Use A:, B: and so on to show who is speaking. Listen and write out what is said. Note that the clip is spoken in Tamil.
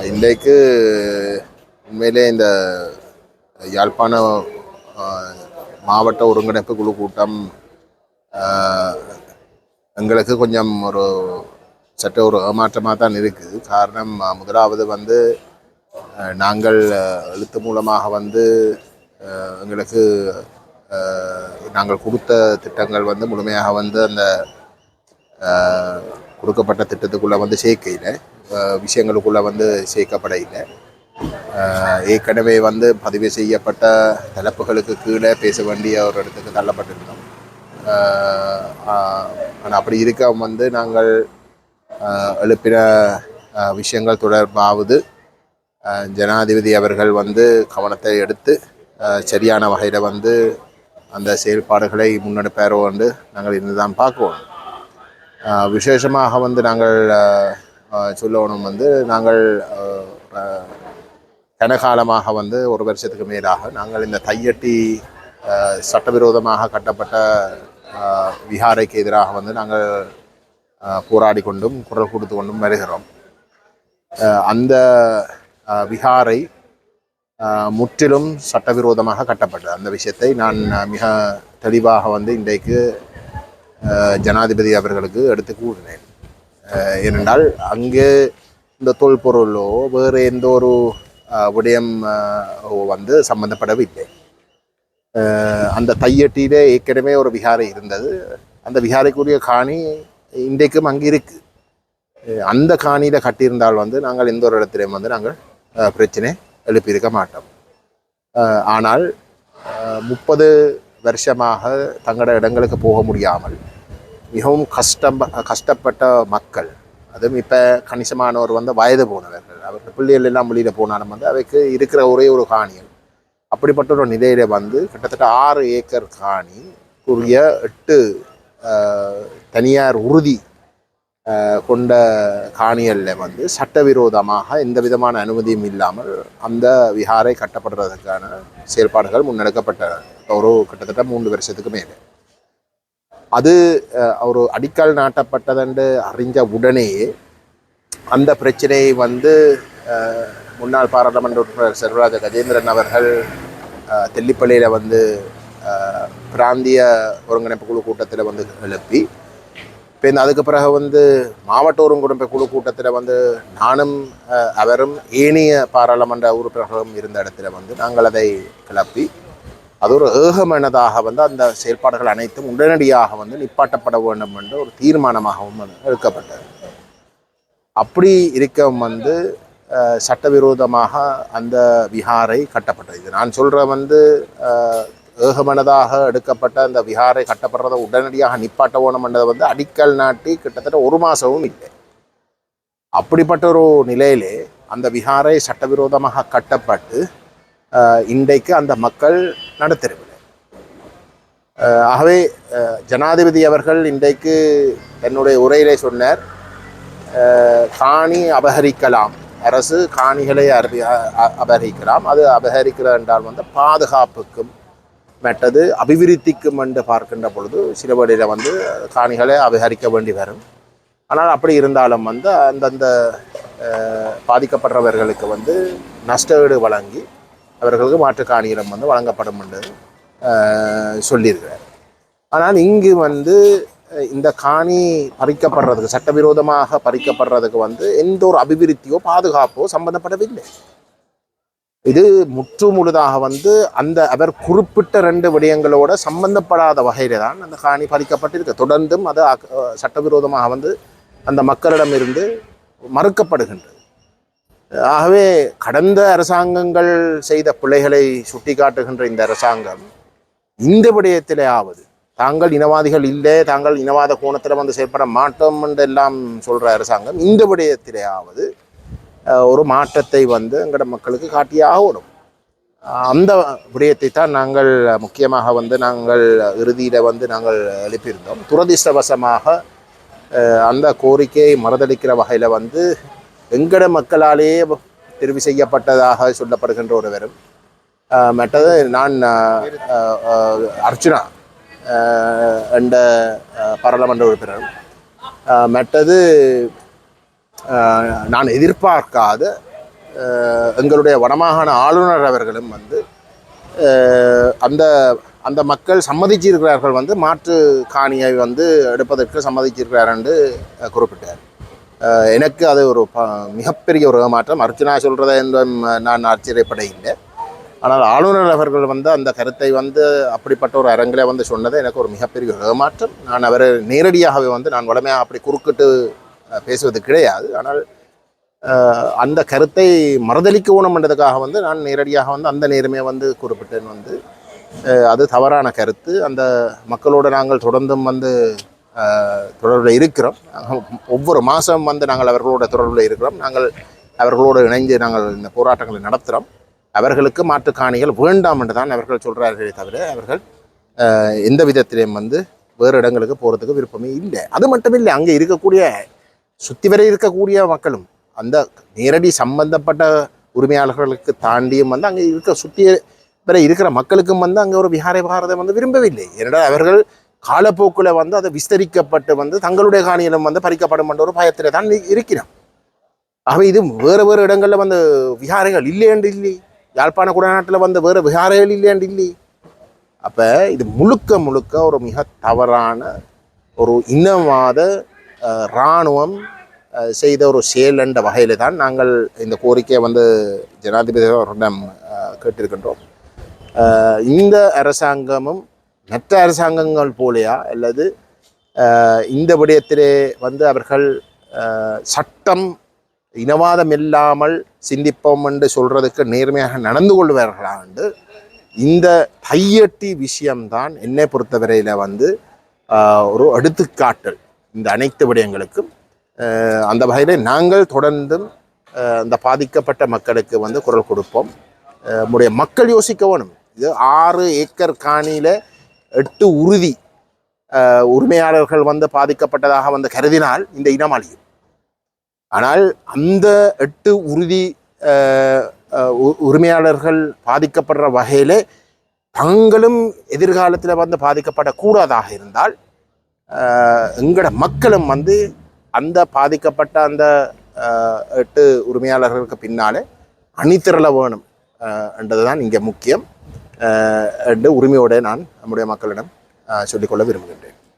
A: இன்றைக்கு உண்மையிலே இந்த யாழ்ப்பாண மாவட்ட ஒருங்கிணைப்பு குழு கூட்டம் எங்களுக்கு கொஞ்சம் ஒரு சற்று ஒரு ஏமாற்றமாக தான் இருக்குது காரணம் முதலாவது வந்து நாங்கள் எழுத்து மூலமாக வந்து எங்களுக்கு நாங்கள் கொடுத்த திட்டங்கள் வந்து முழுமையாக வந்து அந்த கொடுக்கப்பட்ட திட்டத்துக்குள்ளே வந்து சேர்க்கையில். விஷயங்களுக்குள்ளே வந்து சேர்க்கப்பட இல்லை ஏற்கனவே வந்து பதிவு செய்யப்பட்ட தலைப்புகளுக்கு கீழே பேச வேண்டிய ஒரு இடத்துக்கு தள்ளப்பட்டிருந்தோம். ஆனால் அப்படி இருக்க வந்து நாங்கள் எழுப்பின விஷயங்கள் தொடர்பாவது ஜனாதிபதி அவர்கள் வந்து கவனத்தை எடுத்து சரியான வகையில் வந்து அந்த செயல்பாடுகளை முன்னெடுப்பாரோ என்று நாங்கள் இதுதான் பார்க்குவோம் விசேஷமாக வந்து நாங்கள் சொல்லணும் வந்து நாங்கள் கனகாலமாக வந்து ஒரு வருஷத்துக்கு மேலாக நாங்கள் இந்த தையட்டி சட்டவிரோதமாக கட்டப்பட்ட விஹாரைக்கு எதிராக வந்து நாங்கள் போராடி கொண்டும் குரல் கொடுத்து கொண்டும் வருகிறோம். அந்த விஹாரை முற்றிலும் சட்டவிரோதமாக கட்டப்பட்டது. அந்த விஷயத்தை நான் மிக தெளிவாக வந்து இன்றைக்கு ஜனாதிபதி அவர்களுக்கு எடுத்து கூறினேன். ஏனென்றால் அங்கே இந்த தொல்பொருளோ வேறு எந்த ஒரு விடயம் வந்து சம்பந்தப்படவில்லை. அந்த தையட்டியிலே ஏற்கனவே ஒரு விகாரை இருந்தது. அந்த விகாரைக்குரிய காணி இன்றைக்கும் அங்கே இருக்கு. அந்த காணியில் கட்டியிருந்தால் வந்து நாங்கள் எந்த ஒரு இடத்துலையும் வந்து நாங்கள் பிரச்சனை எழுப்பியிருக்க மாட்டோம். ஆனால் முப்பது வருஷமாக தங்களோட இடங்களுக்கு போக முடியாமல் மிகவும் கஷ்டம் கஷ்டப்பட்ட மக்கள். அதுவும் இப்போ கணிசமானவர் வந்து வயது போனவர்கள். அவர் பிள்ளைகள் எல்லாம் வெளியில் போனாலும் வந்து அவைக்கு இருக்கிற ஒரே ஒரு காணிகள். அப்படிப்பட்ட ஒரு நிலையில் வந்து கிட்டத்தட்ட ஆறு ஏக்கர் காணி உரிய எட்டு தனியார் உறுதி கொண்ட காணிகளில் வந்து சட்டவிரோதமாக எந்த விதமான அனுமதியும் இல்லாமல் அந்த விஹாரை கட்டப்படுறதுக்கான செயல்பாடுகள் முன்னெடுக்கப்பட்ட ஒரு கிட்டத்தட்ட மூன்று வருஷத்துக்கு மேலே. அது அவர் ஒரு அடிக்கல் நாட்டப்பட்டதென்று அறிஞ்ச உடனேயே அந்த பிரச்சனையை வந்து முன்னாள் பாராளுமன்ற உறுப்பினர் செல்வராஜ கஜேந்திரன் அவர்கள் தெல்லிப்பள்ளியில் வந்து பிராந்திய ஒருங்கிணைப்பு குழு கூட்டத்தில் வந்து எழுப்பி இப்போ இந்த அதுக்கு பிறகு வந்து மாவட்ட ஒருங்கிணைப்பு குழு கூட்டத்தில் வந்து நானும் அவரும் ஏனைய பாராளுமன்ற உறுப்பினர்களும் இருந்த இடத்துல வந்து நாங்கள் அதை கிளப்பி அது ஒரு ஏகமனதாக வந்து அந்த செயற்பாடுகள் அனைத்தும் உடனடியாக வந்து நிப்பாட்டப்பட வேண்டும் என்ற ஒரு தீர்மானமாகவும் வந்து எடுக்கப்பட்டது. அப்படி இருக்க வந்து சட்டவிரோதமாக அந்த விஹாரை கட்டப்பட்டது. இது நான் சொல்கிற வந்து ஏகமனதாக எடுக்கப்பட்ட அந்த விஹாரை கட்டப்படுறதை உடனடியாக நிப்பாட்ட வேணும்ன்றதை வந்து அடிக்கல் நாட்டி கிட்டத்தட்ட ஒரு மாதமும் இல்லை. அப்படிப்பட்ட ஒரு நிலையிலே அந்த விஹாரை சட்டவிரோதமாக கட்டப்பட்டு இன்றைக்கு அந்த மக்கள் நடத்தவில்லை ஆகவே ஜனாதிபதி அவர்கள் இன்றைக்கு என்னுடைய உரையிலே சொன்னார் காணி அபகரிக்கலாம். அரசு காணிகளை அபி- அபகரிக்கலாம். அது அபகரிக்கிறது என்றால் வந்து பாதுகாப்புக்கும் மற்றது அபிவிருத்திக்கும் என்று பார்க்கின்ற பொழுது சில வழியில் வந்து காணிகளை அபகரிக்க வேண்டி வரும். ஆனால் அப்படி இருந்தாலும் வந்து அந்தந்த பாதிக்கப்படுறவர்களுக்கு வந்து நஷ்டஈடு வழங்கி அவர்களுக்கு மாற்று காணியிடம் வந்து வழங்கப்படும் என்று சொல்லியிருக்கிறார். ஆனால் இங்கு வந்து இந்த காணி பறிக்கப்படுறதுக்கு சட்டவிரோதமாக பறிக்கப்படுறதுக்கு வந்து எந்த ஒரு அபிவிருத்தியோ பாதுகாப்போ சம்பந்தப்படவில்லை. இது முற்று முழுதாக வந்து அந்த அவர் குறிப்பிட்ட ரெண்டு விடயங்களோட சம்பந்தப்படாத வகையில தான் அந்த காணி பறிக்கப்பட்டிருக்கு. தொடர்ந்தும் அது அக்- சட்டவிரோதமாக வந்து அந்த மக்களிடமிருந்து மறுக்கப்படுகின்றது. ஆகவே கடந்த அரசாங்கங்கள் செய்த பிள்ளைகளை சுட்டிக்காட்டுகின்ற இந்த அரசாங்கம் இந்த விடயத்திலேயாவது தாங்கள் இனவாதிகள் இல்லை தாங்கள் இனவாத கோணத்தில் வந்து செயல்பட மாட்டோம் என்று எல்லாம் சொல்கிற அரசாங்கம் இந்த விடயத்திலேயாவது ஆவது ஒரு மாற்றத்தை வந்து எங்களோட மக்களுக்கு காட்டியாக வரும் அந்த விடயத்தை தான் நாங்கள் முக்கியமாக வந்து நாங்கள் இறுதியில் வந்து நாங்கள் எழுப்பியிருந்தோம். துரதிர்ஷ்டவசமாக அந்த கோரிக்கையை மறுதளிக்கிற வகையில் வந்து எங்கட மக்களாலேயே தெரிவு செய்யப்பட்டதாக சொல்லப்படுகின்ற ஒருவரும் மற்றது நான் அர்ச்சுனா என்ற பாராளுமன்ற உறுப்பினரும் மற்றது நான் எதிர்பார்க்காத எங்களுடைய வடமாகாண ஆளுநர் அவர்களும் வந்து அந்த அந்த மக்கள் சம்மதிச்சிருக்கிறார்கள் வந்து மாற்று காணியை வந்து எடுப்பதற்கு சம்மதிச்சிருக்கிறார் என்று குறிப்பிட்டார். எனக்கு அது ஒரு ப மிகப்பெரிய ஒரு ஏமாற்றம். அர்ச்சனா சொல்கிறத நான் ஆச்சரியப்பட இல்லை ஆனால் ஆளுநர் அவர்கள் வந்து அந்த கருத்தை வந்து அப்படிப்பட்ட ஒரு அரங்கில் வந்து சொன்னது எனக்கு ஒரு மிகப்பெரிய ஒரு ஏமாற்றம். நான் அவரை நேரடியாகவே வந்து நான் வளமையாக அப்படி குறுக்கிட்டு பேசுவது கிடையாது. ஆனால் அந்த கருத்தை மறுதளிக்க ஊனம்ன்றதுக்காக வந்து நான் நேரடியாக வந்து அந்த நேரமே வந்து குறிப்பிட்டேன் வந்து. அது தவறான கருத்து. அந்த மக்களோடு நாங்கள் தொடர்ந்தும் வந்து தொடர்பில் இருக்கிறோம். ஒவ்வொரு மாதம் வந்து நாங்கள் அவர்களோட தொடர்பில் இருக்கிறோம். நாங்கள் அவர்களோடு இணைந்து நாங்கள் இந்த போராட்டங்களை நடத்துகிறோம் அவர்களுக்கு மாற்றுக்காணிகள் வேண்டாம் என்று தான் அவர்கள் சொல்கிறார்களே தவிர அவர்கள் எந்த விதத்திலையும் வந்து வேறு இடங்களுக்கு போகிறதுக்கு விருப்பமே இல்லை. அது மட்டும் இல்லை அங்கே இருக்கக்கூடிய சுற்றி வரை இருக்கக்கூடிய மக்களும் அந்த நேரடி சம்பந்தப்பட்ட உரிமையாளர்களுக்கு தாண்டியும் வந்து அங்கே இருக்க சுற்றி வரை இருக்கிற மக்களுக்கும் வந்து அங்கே ஒரு விஹாரை பாரதம் வந்து விரும்பவில்லை. ஏனென்றால் அவர்கள் காலப்போக்கில் வந்து அதை விஸ்தரிக்கப்பட்டு வந்து தங்களுடைய காணியிலும் வந்து பறிக்கப்படும் என்ற ஒரு பயத்தில் தான் இருக்கிறோம். ஆகவே இது வேறு வேறு இடங்களில் வந்து விகாரைகள் இல்லையென்று இல்லை. யாழ்ப்பாண குடநாட்டில் வந்து வேறு விகாரைகள் இல்லையென்று இல்லை. அப்போ இது முழுக்க முழுக்க ஒரு மிக தவறான ஒரு இனவாத இராணுவம் செய்த ஒரு செயல் என்ற வகையில் தான் நாங்கள் இந்த கோரிக்கையை வந்து ஜனாதிபதி அவரிடம் கேட்டிருக்கின்றோம். இந்த அரசாங்கமும் மற்ற அரசாங்கங்கள் போலையா? அல்லது இந்த விடயத்திலே வந்து அவர்கள் சட்டம் இனவாதம் இல்லாமல் சிந்திப்போம் என்று சொல்றதுக்கு நேர்மையாக நடந்து கொள்வார்களா என்று இந்த கையெட்டி விஷயம்தான் என்னை பொறுத்தவரையில் வந்து ஒரு எடுத்துக்காட்டல் இந்த அனைத்து விடயங்களுக்கும். அந்த வகையில் நாங்கள் தொடர்ந்தும் அந்த பாதிக்கப்பட்ட மக்களுக்கு வந்து குரல் கொடுப்போம். நம்முடைய மக்கள் யோசிக்க வேணும். இது ஆறு ஏக்கர் காணியில் எட்டு உறுதி உரிமையாளர்கள் வந்து பாதிக்கப்பட்டதாக வந்து கருதினால் இந்த இனம் அழியும். ஆனால் அந்த எட்டு உறுதி உ- உரிமையாளர்கள் பாதிக்கப்படுற வகையிலே தங்களும் எதிர்காலத்தில் வந்து பாதிக்கப்படக்கூடாதாக இருந்தால் எங்களோட மக்களும் வந்து அந்த பாதிக்கப்பட்ட அந்த எட்டு உரிமையாளர்களுக்கு பின்னாலே அணிதிரள வேணும் என்றது என்றதுதான் இங்கே முக்கியம். என்று உரிமையோடு நான் நம்முடைய மக்களிடம் சொல்லிக்கொள்ள விரும்புகின்றேன்.